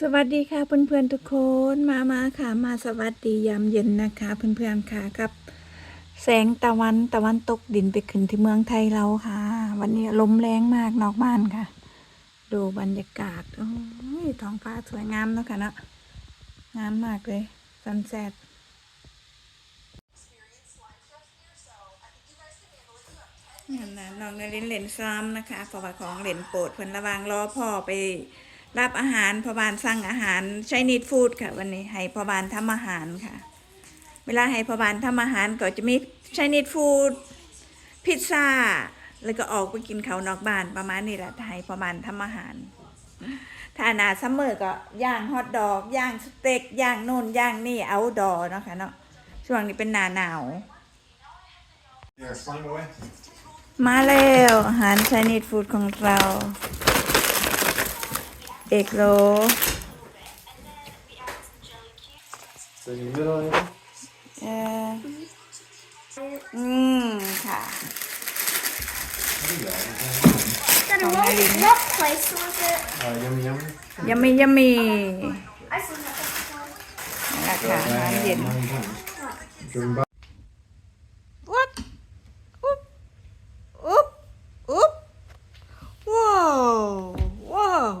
สวัสดีค่ะเพื่อนๆทุกคนมามาค่ะ มาสวัสดียามเย็นนะคะ เพื่อนๆค่ะกับ แสงตะวันตะวันตกดินไปขึ้นที่เมืองไทยเราค่ะ วันนี้ลมแรงมากนอกบ้านค่ะ ดูบรรยากาศโอ้ยท้องฟ้าสวยงามเนอะค่ะเนอะงามมากเลยซันเซ็ตนี่นะน้องนลินเล่นซ้ำนะคะเพราะว่าของเล่นโปรดเพิ่นระวางรอพ่อไป รับอาหารพอบานสั่งอาหารใช้นิดฟู้ดค่ะ วันนี้ให้พอบานทำอาหารค่ะ เวลาให้พอบานทำอาหารก็จะมีใช้นิดฟู้ดพิซซ่า แล้วก็ออกไปกินเขาวนอกบ้านประมาณนี้แหละให้พอบานทำอาหารถ้าหนาซัมเมอร์ก็ย่างฮอทดอกย่างสเต็กย่างโน่นย่างนี่เอาดอเนาะค่ะเนาะช่วงนี้เป็นหนาหนาว Yeah, slime away. มาแล้วอาหารไชนีดฟู้ดของเรา เอกโล So in the middle, Amy? เอออืมค่ะ Daddy, Oh, what, maybe. what place was it? Uh, yummy, yummy. ยัมมี่ยัมมี่ I seen that before. ราคาอาหารเย็น Nine times. Driven by. อุ๊บอุ๊บอุ๊บอุ๊บว้าวว้าว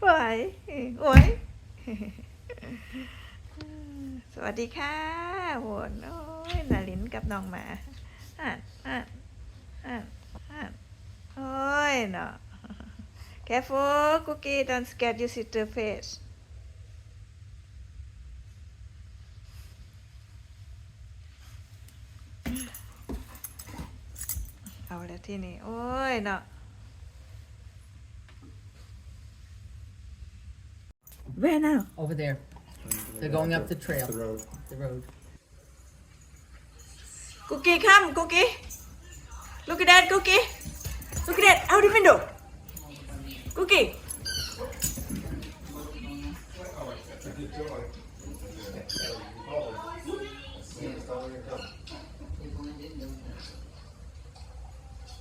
ไหวไหวสวัสดีค่ะโหนโอ้ยนาลินกับน้องหมาอ่านอ่านอ่านอ่านโอ้ยเนาะ careful cookie don't scare you sister face เอาแล้วที่นี่ โอ้ยเนาะ Where now? over there, They're going up the trail. The road. the road. Cookie, come, Cookie. Look at that, Cookie. Look at that, out the window. Cookie.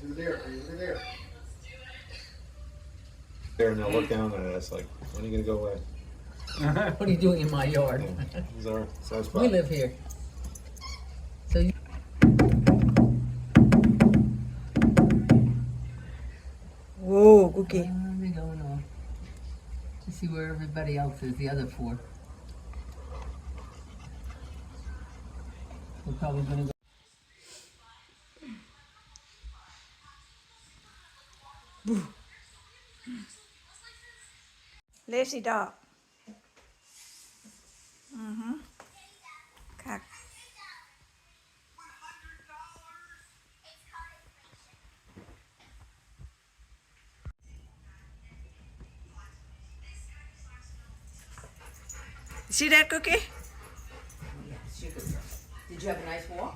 You're there, you're there. There, and they look down at it. It's like, when are you gonna go away? What are you doing in my yard? Oh, He's our side spot. We live here. So you. Whoa, okay. Let me go on. To see where everybody else is, the other four. We're probably gonna go. Boo. Lazy dog. ซีเด็ดคุกกี้ Did you have a nice walk?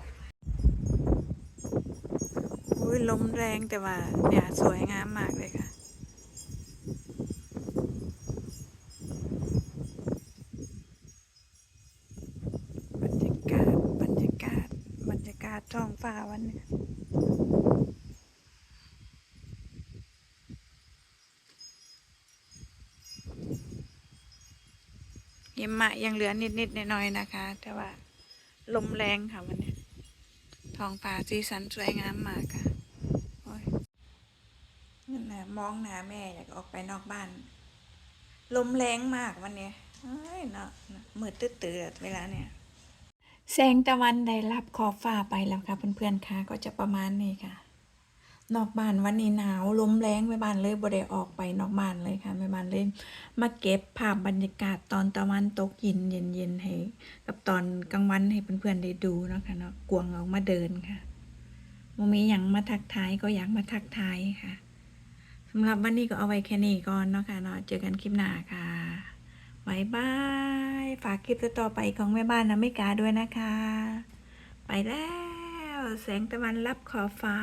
อุ้ยลมแรงแต่ว่าเนี่ยสวยงามมากเลยค่ะ บรรยากาศ บรรยากาศ บรรยากาศท้องฟ้าวันนี้ หิมะยังเหลือนิดๆหน่อยๆนะคะ แต่ว่าลมแรงค่ะวันนี้ทองฟ้าสีสันสวยงามมากค่ะโอ้ยนั่นนะมองหน้าแม่อยากออกไปนอกบ้าน ลมแรงมากวันนี้เอ้ยเนาะมืดตื้อๆเวลาเนี่ยแสงตะวันได้รับขอบฟ้าไปแล้วค่ะเพื่อนๆค่ะก็จะประมาณนี้ค่ะ นอกบ้านวันนี้หนาวลมแรงไม่บ้านเลยบ่ได้ออกไปนอกบ้านเลยค่ะไม่บ้านเลยมาเก็บภาพบรรยากาศตอนตะวันตกเย็นเย็นเย็นๆให้กับตอนกลางวันให้เพื่อนๆได้ดูนะคะเนาะกวงออกมาเดินค่ะโมมีอย่างมาทักทายก็อยากมาทักทายค่ะสำหรับวันนี้ก็เอาไว้แค่นี้ก่อนเนาะค่ะเนาะเจอกันคลิปหน้าค่ะบายบายฝากคลิปต่อไปของแม่บ้านนะไม่กาด้วยนะคะ ไปแล้ว แสงตะวันรับขอบฟ้า